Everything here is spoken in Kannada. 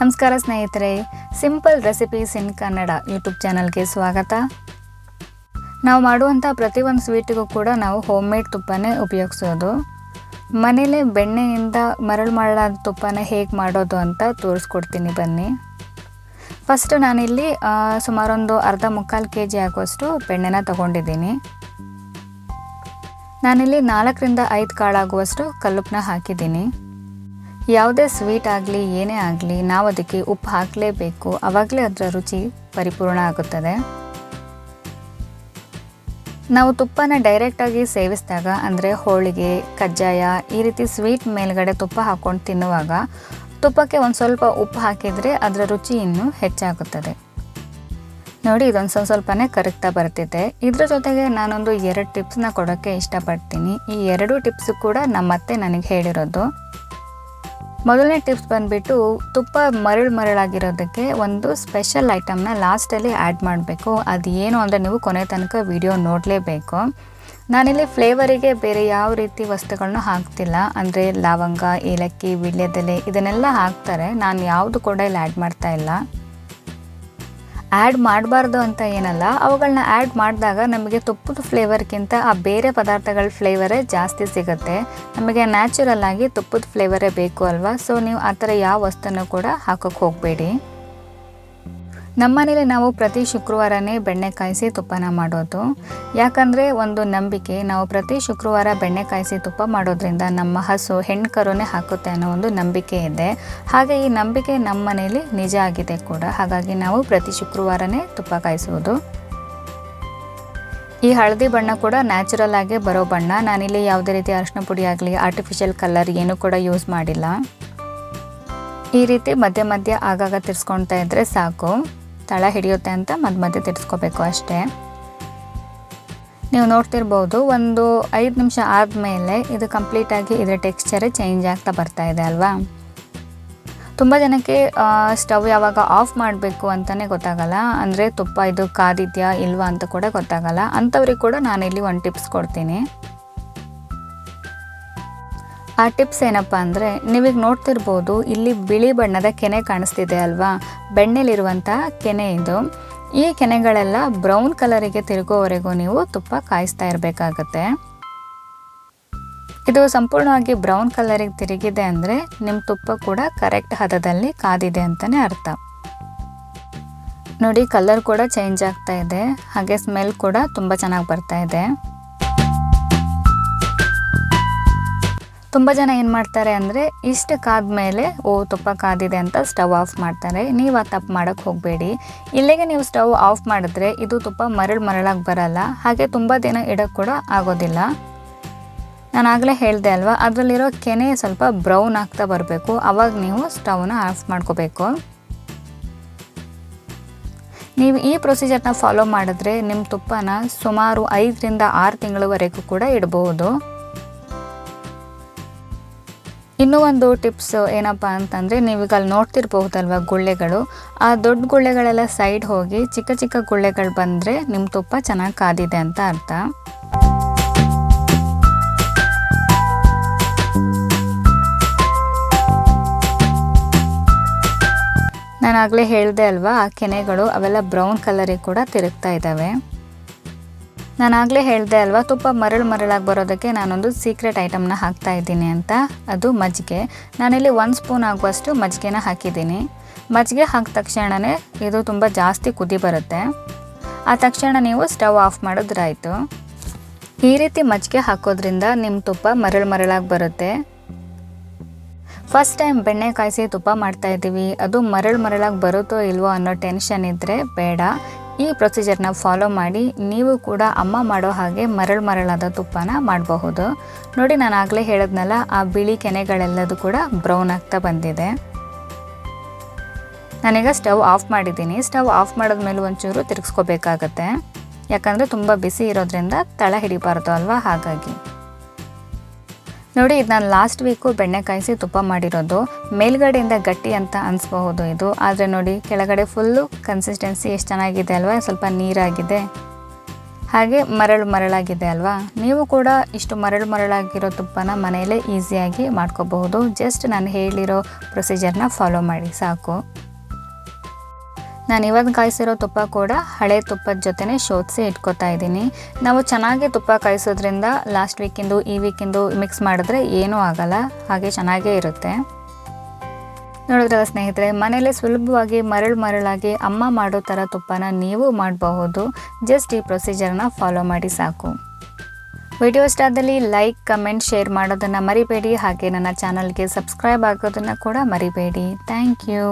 ನಮಸ್ಕಾರ ಸ್ನೇಹಿತರೆ simple recipes in Kannada YouTube ಚಾನಲ್ಗೆ ಸ್ವಾಗತ. ನಾವು ಮಾಡುವಂಥ ಪ್ರತಿಯೊಂದು ಸ್ವೀಟಿಗೂ ಕೂಡ ನಾವು ಹೋಮ್ ಮೇಡ್ ತುಪ್ಪನೇ ಉಪಯೋಗಿಸೋದು. ಮನೇಲೇ ಬೆಣ್ಣೆಯಿಂದ ಮರಳು ಮಾಡಲಾದ ತುಪ್ಪನ ಹೇಗೆ ಮಾಡೋದು ಅಂತ ತೋರಿಸ್ಕೊಡ್ತೀನಿ ಬನ್ನಿ. ಫಸ್ಟು ನಾನಿಲ್ಲಿ ಸುಮಾರೊಂದು ಅರ್ಧ ಮುಕ್ಕಾಲು ಕೆ ಜಿ ಆಗುವಷ್ಟು ಬೆಣ್ಣೆನ ತಗೊಂಡಿದ್ದೀನಿ. ನಾನಿಲ್ಲಿ ನಾಲ್ಕರಿಂದ ಐದು ಕಾಳಾಗುವಷ್ಟು ಕಲ್ಲುಪ್ಪನ್ನ ಹಾಕಿದ್ದೀನಿ. ಯಾವುದೇ ಸ್ವೀಟ್ ಆಗಲಿ, ಏನೇ ಆಗಲಿ, ನಾವು ಅದಕ್ಕೆ ಉಪ್ಪು ಹಾಕಲೇಬೇಕು. ಆವಾಗಲೇ ಅದರ ರುಚಿ ಪರಿಪೂರ್ಣ ಆಗುತ್ತದೆ. ನಾವು ತುಪ್ಪನ ಡೈರೆಕ್ಟಾಗಿ ಸೇವಿಸಿದಾಗ, ಅಂದರೆ ಹೋಳಿಗೆ, ಕಜ್ಜಾಯ, ಈ ರೀತಿ ಸ್ವೀಟ್ ಮೇಲ್ಗಡೆ ತುಪ್ಪ ಹಾಕ್ಕೊಂಡು ತಿನ್ನುವಾಗ, ತುಪ್ಪಕ್ಕೆ ಒಂದು ಸ್ವಲ್ಪ ಉಪ್ಪು ಹಾಕಿದರೆ ಅದರ ರುಚಿ ಇನ್ನೂ ಹೆಚ್ಚಾಗುತ್ತದೆ. ನೋಡಿ, ಇದೊಂದು ಸ್ವಲ್ಪ ಸ್ವಲ್ಪನೇ ಕರಗ್ತಾ ಬರ್ತಿದೆ. ಇದರ ಜೊತೆಗೆ ನಾನೊಂದು ಎರಡು ಟಿಪ್ಸ್ನ ಕೊಡೋಕ್ಕೆ ಇಷ್ಟಪಡ್ತೀನಿ. ಈ ಎರಡು ಟಿಪ್ಸು ಕೂಡ ನಮ್ಮತ್ತೆ ನನಗೆ ಹೇಳಿರೋದು. ಮೊದಲನೇ ಟಿಪ್ಸ್ ಬಂದುಬಿಟ್ಟು ತುಪ್ಪ ಮರಳು ಮರಳಾಗಿರೋದಕ್ಕೆ ಒಂದು ಸ್ಪೆಷಲ್ ಐಟಮ್ನ ಲಾಸ್ಟಲ್ಲಿ ಆ್ಯಡ್ ಮಾಡಬೇಕು. ಅದು ಏನು ಅಂದರೆ ನೀವು ಕೊನೆ ತನಕ ವಿಡಿಯೋ ನೋಡಲೇಬೇಕು. ನಾನಿಲ್ಲಿ ಫ್ಲೇವರಿಗೆ ಬೇರೆ ಯಾವ ರೀತಿ ವಸ್ತುಗಳನ್ನೂ ಹಾಕ್ತಿಲ್ಲ. ಅಂದರೆ ಲವಂಗ, ಏಲಕ್ಕಿ, ವೀಳ್ಯದೆಲೆ ಇದನ್ನೆಲ್ಲ ಹಾಕ್ತಾರೆ. ನಾನು ಯಾವುದು ಕೂಡ ಇಲ್ಲಿ ಆ್ಯಡ್ ಮಾಡ್ತಾ ಇಲ್ಲ. ಆ್ಯಡ್ ಮಾಡಬಾರ್ದು ಅಂತ ಏನಲ್ಲ ಅವುಗಳನ್ನ ಆ್ಯಡ್ ಮಾಡಿದಾಗ ನಮಗೆ ತುಪ್ಪದ ಫ್ಲೇವರ್ಗಿಂತ ಆ ಬೇರೆ ಪದಾರ್ಥಗಳ ಫ್ಲೇವರೇ ಜಾಸ್ತಿ ಸಿಗುತ್ತೆ. ನಮಗೆ ನ್ಯಾಚುರಲ್ ಆಗಿ ತುಪ್ಪದ ಫ್ಲೇವರೇ ಬೇಕು ಅಲ್ವಾ? ಸೊ ನೀವು ಆ ಥರ ಯಾವ ವಸ್ತುನೂ ಕೂಡ ಹಾಕೋಕ್ಕೆ ಹೋಗಬೇಡಿ. ನಮ್ಮನೇಲಿ ನಾವು ಪ್ರತಿ ಶುಕ್ರವಾರನೇ ಬೆಣ್ಣೆ ಕಾಯಿಸಿ ತುಪ್ಪನ ಮಾಡೋದು. ಯಾಕಂದರೆ ಒಂದು ನಂಬಿಕೆ ನಾವು ಪ್ರತಿ ಶುಕ್ರವಾರ ಬೆಣ್ಣೆ ಕಾಯಿಸಿ ತುಪ್ಪ ಮಾಡೋದ್ರಿಂದ ನಮ್ಮ ಹಸು ಹೆಣ್ಣು ಹಾಕುತ್ತೆ ಅನ್ನೋ ಒಂದು ನಂಬಿಕೆ ಇದೆ. ಹಾಗೆ ಈ ನಂಬಿಕೆ ನಮ್ಮ ಮನೇಲಿ ನಿಜ ಆಗಿದೆ ಕೂಡ. ಹಾಗಾಗಿ ನಾವು ಪ್ರತಿ ಶುಕ್ರವಾರನೇ ತುಪ್ಪ ಕಾಯಿಸುವುದು. ಈ ಹಳದಿ ಬಣ್ಣ ಕೂಡ ನ್ಯಾಚುರಲ್ ಆಗಿ ಬರೋ ಬಣ್ಣ. ನಾನಿಲ್ಲಿ ಯಾವುದೇ ರೀತಿ ಅರಿಶಿನ ಪುಡಿ ಆಗಲಿ ಆರ್ಟಿಫಿಷಿಯಲ್ ಕಲರ್ ಏನೂ ಕೂಡ ಯೂಸ್ ಮಾಡಿಲ್ಲ. ಈ ರೀತಿ ಮಧ್ಯ ಮಧ್ಯ ಆಗಾಗ ತಿರ್ಸ್ಕೊಳ್ತಾ ಇದ್ದರೆ ಸಾಕು. ತಳ ಹಿಡಿಯುತ್ತೆ ಅಂತ ಮಧ್ಯ ಮಧ್ಯೆ ತಿರ್ಸ್ಕೋಬೇಕು ಅಷ್ಟೇ. ನೀವು ನೋಡ್ತಿರ್ಬೋದು ಒಂದು ಐದು ನಿಮಿಷ ಆದಮೇಲೆ ಇದು ಕಂಪ್ಲೀಟಾಗಿ ಇದರ ಟೆಕ್ಸ್ಚರೇ ಚೇಂಜ್ ಆಗ್ತಾ ಬರ್ತಾ ಇದೆ ಅಲ್ವಾ? ತುಂಬ ಜನಕ್ಕೆ ಸ್ಟವ್ ಯಾವಾಗ ಆಫ್ ಮಾಡಬೇಕು ಅಂತಲೇ ಗೊತ್ತಾಗಲ್ಲ. ಅಂದರೆ ತುಪ್ಪ ಇದು ಕಾದಿದ್ಯಾ ಇಲ್ವಾ ಅಂತ ಕೂಡ ಗೊತ್ತಾಗಲ್ಲ. ಅಂಥವ್ರಿಗೆ ಕೂಡ ನಾನಿಲ್ಲಿ ಒಂದು ಟಿಪ್ಸ್ ಕೊಡ್ತೀನಿ. ಆ ಟಿಪ್ಸ್ ಏನಪ್ಪ ಅಂದರೆ ನೀವೀಗ ನೋಡ್ತಿರ್ಬೋದು ಇಲ್ಲಿ ಬಿಳಿ ಬಣ್ಣದ ಕೆನೆ ಕಾಣಿಸ್ತಿದೆ ಅಲ್ವಾ? ಬೆಣ್ಣೆಲಿರುವಂಥ ಕೆನೆ ಇದು. ಈ ಕೆನೆಗಳೆಲ್ಲ ಬ್ರೌನ್ ಕಲರಿಗೆ ತಿರುಗೋವರೆಗೂ ನೀವು ತುಪ್ಪ ಕಾಯಿಸ್ತಾ ಇರಬೇಕಾಗತ್ತೆ. ಇದು ಸಂಪೂರ್ಣವಾಗಿ ಬ್ರೌನ್ ಕಲರಿಗೆ ತಿರುಗಿದೆ ಅಂದರೆ ನಿಮ್ಮ ತುಪ್ಪ ಕೂಡ ಕರೆಕ್ಟ್ ಹದದಲ್ಲಿ ಕಾದಿದೆ ಅಂತಲೇ ಅರ್ಥ. ನೋಡಿ, ಕಲರ್ ಕೂಡ ಚೇಂಜ್ ಆಗ್ತಾ ಇದೆ. ಹಾಗೆ ಸ್ಮೆಲ್ ಕೂಡ ತುಂಬ ಚೆನ್ನಾಗಿ ಬರ್ತಾ ಇದೆ. ತುಂಬ ಜನ ಏನು ಮಾಡ್ತಾರೆ ಅಂದರೆ ಇಷ್ಟು ಕಾದ ಮೇಲೆ, ಓ ತುಪ್ಪ ಕಾದಿದೆ ಅಂತ ಸ್ಟವ್ ಆಫ್ ಮಾಡ್ತಾರೆ. ನೀವು ಆ ತಪ್ಪು ಮಾಡೋಕ್ಕೆ ಹೋಗಬೇಡಿ. ಇಲ್ಲಿಗೆ ನೀವು ಸ್ಟವ್ ಆಫ್ ಮಾಡಿದ್ರೆ ಇದು ತುಪ್ಪ ಮರಳು ಮರಳಾಗಿ ಬರಲ್ಲ. ಹಾಗೆ ತುಂಬ ದಿನ ಇಡೋಕ್ಕೆ ಕೂಡ ಆಗೋದಿಲ್ಲ. ನಾನು ಆಗಲೇ ಹೇಳಿದೆ ಅಲ್ವಾ? ಅದರಲ್ಲಿರೋ ಕೆನೆ ಸ್ವಲ್ಪ ಬ್ರೌನ್ ಆಗ್ತಾ ಬರಬೇಕು. ಆವಾಗ ನೀವು ಸ್ಟವ್ನ ಆಫ್ ಮಾಡ್ಕೋಬೇಕು. ನೀವು ಈ ಪ್ರೊಸೀಜರ್ನ ಫಾಲೋ ಮಾಡಿದ್ರೆ ನಿಮ್ಮ ತುಪ್ಪನ ಸುಮಾರು ಐದರಿಂದ ಆರು ತಿಂಗಳವರೆಗೂ ಕೂಡ ಇಡಬಹುದು ಇನ್ನೂ ಒಂದು ಟಿಪ್ಸ್ ಏನಪ್ಪ ಅಂತಂದರೆ ನೀವೀಗ ಅಲ್ಲಿ ನೋಡ್ತಿರ್ಬಹುದಲ್ವ ಗುಳ್ಳೆಗಳು, ಆ ದೊಡ್ಡ ಗುಳ್ಳೆಗಳೆಲ್ಲ ಸೈಡ್ ಹೋಗಿ ಚಿಕ್ಕ ಚಿಕ್ಕ ಗುಳ್ಳೆಗಳು ಬಂದರೆ ನಿಮ್ಮ ತುಪ್ಪ ಚೆನ್ನಾಗಿ ಕಾದಿದೆ ಅಂತ ಅರ್ಥ. ನಾನು ಆಗಲೇ ಹೇಳಿದೆ ಅಲ್ವಾ, ಆ ಕೆನೆಗಳು ಅವೆಲ್ಲ ಬ್ರೌನ್ ಕಲರಿಗೆ ಕೂಡ ತಿರುಗ್ತಾ ಇದ್ದಾವೆ ನಾನು ಆಗಲೇ ಹೇಳಿದೆ ಅಲ್ವಾ, ತುಪ್ಪ ಮರಳು ಮರಳಾಗಿ ಬರೋದಕ್ಕೆ ನಾನೊಂದು ಸೀಕ್ರೆಟ್ ಐಟಮ್ನ ಹಾಕ್ತಾ ಇದ್ದೀನಿ ಅಂತ. ಅದು ಮಜ್ಜಿಗೆ. ನಾನಿಲ್ಲಿ ಒಂದು ಸ್ಪೂನ್ ಆಗುವಷ್ಟು ಮಜ್ಜಿಗೆನ ಹಾಕಿದ್ದೀನಿ. ಮಜ್ಜಿಗೆ ಹಾಕಿದ ತಕ್ಷಣವೇ ಇದು ತುಂಬ ಜಾಸ್ತಿ ಕುದಿ ಬರುತ್ತೆ. ಆ ತಕ್ಷಣ ನೀವು ಸ್ಟವ್ ಆಫ್ ಮಾಡಿದ್ರಾಯಿತು. ಈ ರೀತಿ ಮಜ್ಜಿಗೆ ಹಾಕೋದ್ರಿಂದ ನಿಮ್ಮ ತುಪ್ಪ ಮರಳು ಮರಳಾಗಿ ಬರುತ್ತೆ. ಫಸ್ಟ್ ಟೈಮ್ ಬೆಣ್ಣೆ ಕಾಯಿಸಿ ತುಪ್ಪ ಮಾಡ್ತಾ ಇದ್ದೀವಿ. ಅದು ಮರಳು ಮರಳಾಗಿ ಬರುತ್ತೋ ಇಲ್ವೋ ಅನ್ನೋ ಟೆನ್ಷನ್ ಇದ್ದರೆ ಬೇಡ. ಈ ಪ್ರೊಸೀಜರ್ನ ಫಾಲೋ ಮಾಡಿ ನೀವು ಕೂಡ ಅಮ್ಮ ಮಾಡೋ ಹಾಗೆ ಮರಳು ಮರಳಾದ ತುಪ್ಪನ ಮಾಡಬಹುದು. ನೋಡಿ ನಾನು ಆಗಲೇ ಹೇಳಿದ್ನಲ್ಲ, ಆ ಬಿಳಿ ಕೆನೆಗಳೆಲ್ಲದೂ ಕೂಡ ಬ್ರೌನ್ ಆಗ್ತಾ ಬಂದಿದೆ. ನಾನೀಗ ಸ್ಟವ್ ಆಫ್ ಮಾಡಿದ್ದೀನಿ. ಸ್ಟವ್ ಆಫ್ ಮಾಡಿದ್ಮೇಲೆ ಒಂಚೂರು ತಿರುಗಿಸ್ಕೋಬೇಕಾಗತ್ತೆ. ಯಾಕಂದರೆ ತುಂಬ ಬಿಸಿ ಇರೋದ್ರಿಂದ ತಳ ಹಿಡಿಬಾರ್ದು ಅಲ್ವಾ ಹಾಗಾಗಿ. ನೋಡಿ, ಇದು ನಾನು ಲಾಸ್ಟ್ ವೀಕು ಬೆಣ್ಣೆ ಕಾಯಿಸಿ ತುಪ್ಪ ಮಾಡಿರೋದು. ಮೇಲ್ಗಡೆಯಿಂದ ಗಟ್ಟಿ ಅಂತ ಅನಿಸ್ಬಹುದು ಇದು. ಆದರೆ ನೋಡಿ, ಕೆಳಗಡೆ ಫುಲ್ಲು ಕನ್ಸಿಸ್ಟೆನ್ಸಿ ಎಷ್ಟು ಚೆನ್ನಾಗಿದೆ ಅಲ್ವಾ? ಸ್ವಲ್ಪ ನೀರಾಗಿದೆ. ಹಾಗೆ ಮರಳು ಮರಳಾಗಿದೆ ಅಲ್ವಾ? ನೀವು ಕೂಡ ಇಷ್ಟು ಮರಳು ಮರಳಾಗಿರೋ ತುಪ್ಪನ ಮನೆಯಲ್ಲೇ ಈಸಿಯಾಗಿ ಮಾಡ್ಕೋಬಹುದು. ಜಸ್ಟ್ ನಾನು ಹೇಳಿರೋ ಪ್ರೊಸೀಜರ್ನ ಫಾಲೋ ಮಾಡಿ, ಸಾಕು. ನಾನು ಇವತ್ತು ಕಾಯಿಸಿರೋ ತುಪ್ಪ ಕೂಡ ಹಳೆ ತುಪ್ಪದ ಜೊತೆನೇ ಶೋಧಿಸಿ ಇಟ್ಕೋತಾ ಇದ್ದೀನಿ. ನಾವು ಚೆನ್ನಾಗಿ ತುಪ್ಪ ಕಾಯಿಸೋದ್ರಿಂದ ಲಾಸ್ಟ್ ವೀಕಿಂದು ಈ ವೀಕಿಂದು ಮಿಕ್ಸ್ ಮಾಡಿದ್ರೆ ಏನೂ ಆಗಲ್ಲ, ಹಾಗೆ ಚೆನ್ನಾಗೇ ಇರುತ್ತೆ. ನೋಡಿದ್ರಲ್ಲ ಸ್ನೇಹಿತರೆ ಮನೇಲಿ ಸುಲಭವಾಗಿ ಮರಳು ಮರಳಾಗಿ ಅಮ್ಮ ಮಾಡೋ ಥರ ತುಪ್ಪನ ನೀವು ಮಾಡಬಹುದು. ಜಸ್ಟ್ ಈ ಪ್ರೊಸೀಜರ್ನ ಫಾಲೋ ಮಾಡಿ ಸಾಕು. ವಿಡಿಯೋ ಇಷ್ಟ ಆದಲ್ಲಿ ಲೈಕ್ ಕಮೆಂಟ್ ಶೇರ್ ಮಾಡೋದನ್ನು ಮರಿಬೇಡಿ. ಹಾಗೆ ನನ್ನ ಚಾನಲ್ಗೆ ಸಬ್ಸ್ಕ್ರೈಬ್ ಆಗೋದನ್ನು ಕೂಡ ಮರಿಬೇಡಿ. Thank you